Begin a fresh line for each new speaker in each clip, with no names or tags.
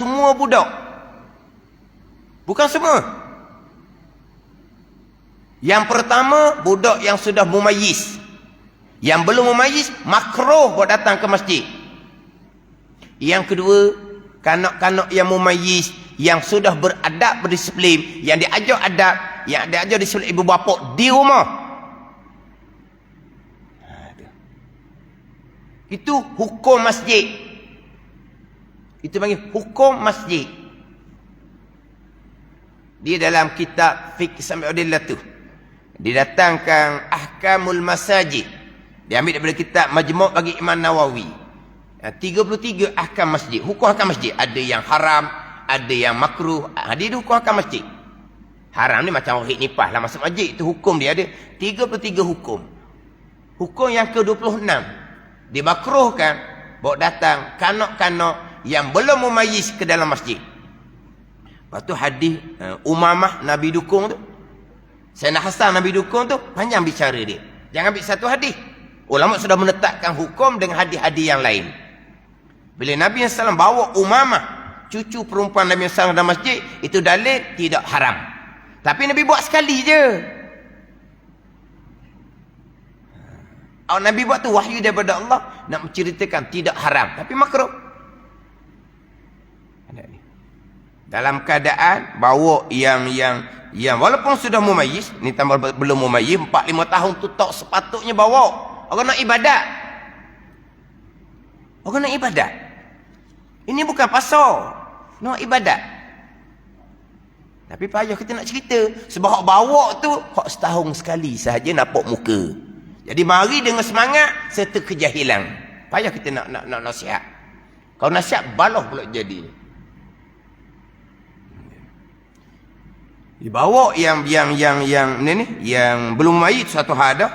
semua budak. Bukan semua. Yang pertama, budak yang sudah mumayyiz. Yang belum mumayyiz, makruh buat datang ke masjid. Yang kedua, kanak-kanak yang mumayyiz, yang sudah beradab, berdisiplin, yang diajar adab, yang diajar disiplin ibu bapa di rumah. Itu hukum masjid. Itu panggil hukum masjid. Dia dalam kitab Fiqh Sam'udillah tu. Didatangkan Ahkamul Masajid. Diambil daripada kitab Majmuk bagi Imam Nawawi. 33 ahkam masjid. Hukum ahkam masjid. Ada yang haram, ada yang makruh. Ha, dia ada hukum ahkam masjid. Haram ni macam orang nipah lah masuk masjid. Itu hukum dia ada. 33 hukum. Hukum yang ke-26. Dimakruhkan bawa datang kanak-kanak yang belum memayis ke dalam masjid. Lepas tu hadis uh, Umamah Nabi dukung tu. Sayyidina Hasan Nabi dukung tu panjang bicara dia. Jangan ambil satu hadis. Ulama sudah menetapkan hukum dengan hadis-hadis yang lain. Bila Nabi SAW bawa Umamah, cucu perempuan Nabi SAW dalam masjid, itu dalil tidak haram. Tapi Nabi buat sekali je. Nabi buat tu wahyu daripada Allah nak menceritakan tidak haram. Tapi makruh. Dalam keadaan bawa yang yang yang walaupun sudah mumayyiz, ni tambah belum mumayyiz, 4 5 tahun tu tak sepatutnya bawa. Orang nak ibadat. Orang nak ibadat. Ini bukan pasal. Nak ibadat. Tapi payah kita nak cerita. Sebab hak bawa tu, hak setahun sekali sahaja nampak muka. Jadi mari dengan semangat, serta kejahilan. Payah kita nak nak, nak nasihat. Kalau nasihat, baloh pula jadi. Dibawa yang yang yang yang ni ni yang belum mayit satu hal dah.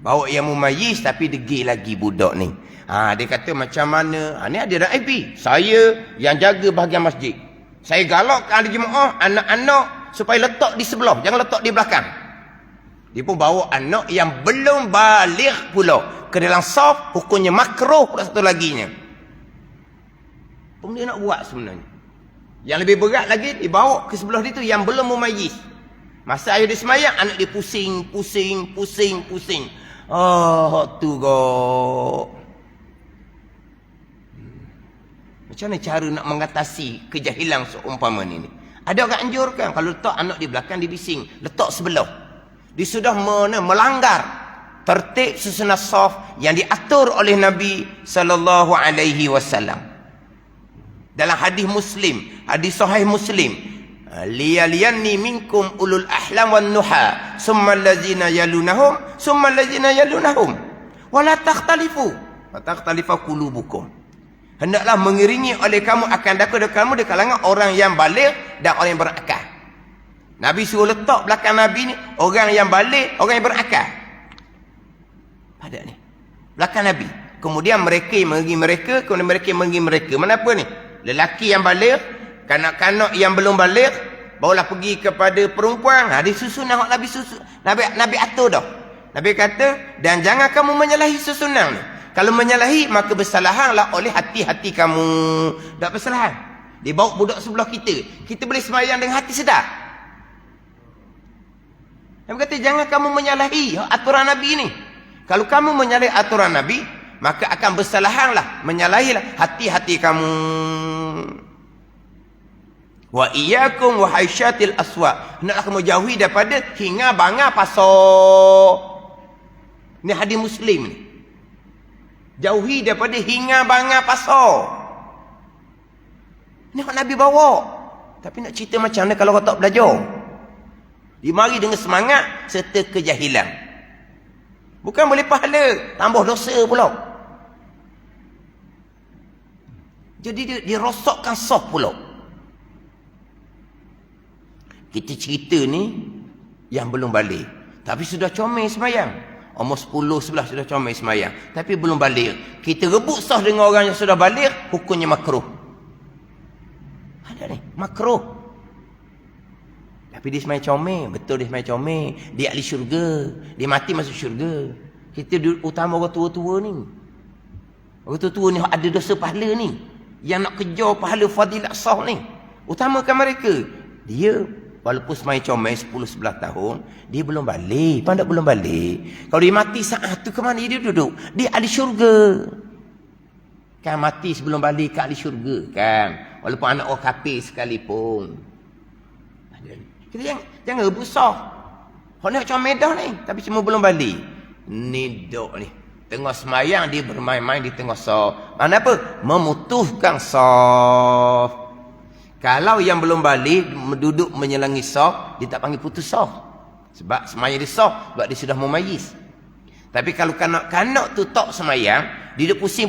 Bawa yang mumayyiz tapi degil lagi budak ni. Ha, dia kata macam mana? Ha, ni ada IP. Saya yang jaga bahagian masjid. Saya galakkan ahli jemaah, anak-anak supaya letak di sebelah. Jangan letak di belakang. Dia pun bawa anak yang belum balik pula. Ke dalam saf, hukumnya makruh pula satu laginya. Pun dia nak buat sebenarnya. Yang lebih berat lagi, dibawa ke sebelah dia tu yang belum memayis. Masa ayah dia semayang, anak dia pusing, pusing, pusing, pusing. Oh, tu kok. Macam mana cara nak mengatasi kejahilan seumpama ni? Ada orang anjurkan kalau letak anak di belakang di bising, letak sebelah. Dia sudah mana, melanggar tertib susunan saf yang diatur oleh Nabi sallallahu alaihi wasallam. Dalam hadis Muslim, hadis sahih Muslim, liyaliyanni minkum ulul ahlam wan nuha, summa allazina yalunahum, summa allazina yalunahum. Wala takhtalifu, wa takhtalifa qulubukum. Hendaklah mengiringi oleh kamu akan dakwah kamu di kalangan orang yang balik dan orang yang berakal. Nabi suruh letak belakang Nabi ni orang yang balik, orang yang berakal. Pada ni. Belakang Nabi. Kemudian mereka mengi mereka, kemudian mereka mengi mereka. Mana apa ni? Lelaki yang balik, kanak-kanak yang belum balik, barulah pergi kepada perempuan. Ha, disusun nak Nabi susun. Nabi Nabi atur dah. Nabi kata, dan jangan kamu menyalahi susunan ni. Kalau menyalahi, maka bersalahanlah oleh hati-hati kamu. Tak bersalahan. Dia bawa budak sebelah kita. Kita boleh semayang dengan hati sedar. Nabi kata, jangan kamu menyalahi aturan Nabi ni. Kalau kamu menyalahi aturan Nabi, maka akan bersalahanlah. Menyalahilah hati-hati kamu. Wa iyyakum wa haisyatil aswa. Hendaklah kamu jauhi daripada hinga banga pasok. Ini hadis Muslim ni. Jauhi daripada hinga banga pasok. Ini hak Nabi bawa. Tapi nak cerita macam mana kalau kau tak belajar? Dia mari dengan semangat serta kejahilan. Bukan boleh pahala, tambah dosa pula. Jadi dia, dia rosokkan soft pula. Kita cerita ni yang belum balik. Tapi sudah comel semayang. Umur 10, 11 sudah comel semayang. Tapi belum balik. Kita rebut sah dengan orang yang sudah balik, hukumnya makruh. Ada ni, makruh. Tapi dia semayang comel. Betul dia semayang comel. Dia ahli syurga. Dia mati masuk syurga. Kita utama orang tua-tua ni. Orang tua-tua ni ada dosa pahala ni. Yang nak kejar pahala fadilat sah ni. Utamakan mereka. Dia walaupun semai comel 10 11 tahun, dia belum balik. Pandai belum balik. Kalau dia mati saat tu ke mana dia duduk? Dia ahli syurga. Kan mati sebelum balik ke ahli syurga kan. Walaupun anak orang kafir sekalipun. Kita jangan, jangan rebut sah. Kau nak comel dah ni. Tapi cuma belum balik. Ni dok ni. Tengah semayang dia bermain-main di tengah saf. Mana apa? Memutuhkan saf. Kalau yang belum balik duduk menyelangi saf, dia tak panggil putus saf. Sebab semayang di saf, sebab dia sudah memayis. Tapi kalau kanak-kanak tu tak semayang, dia pusing